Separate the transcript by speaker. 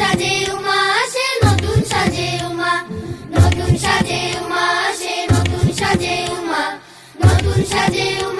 Speaker 1: সাজে উমা আসে নতুন নতুন সাজে উমা আসে নতুন সাজে উমা। নতুন সাজে উমা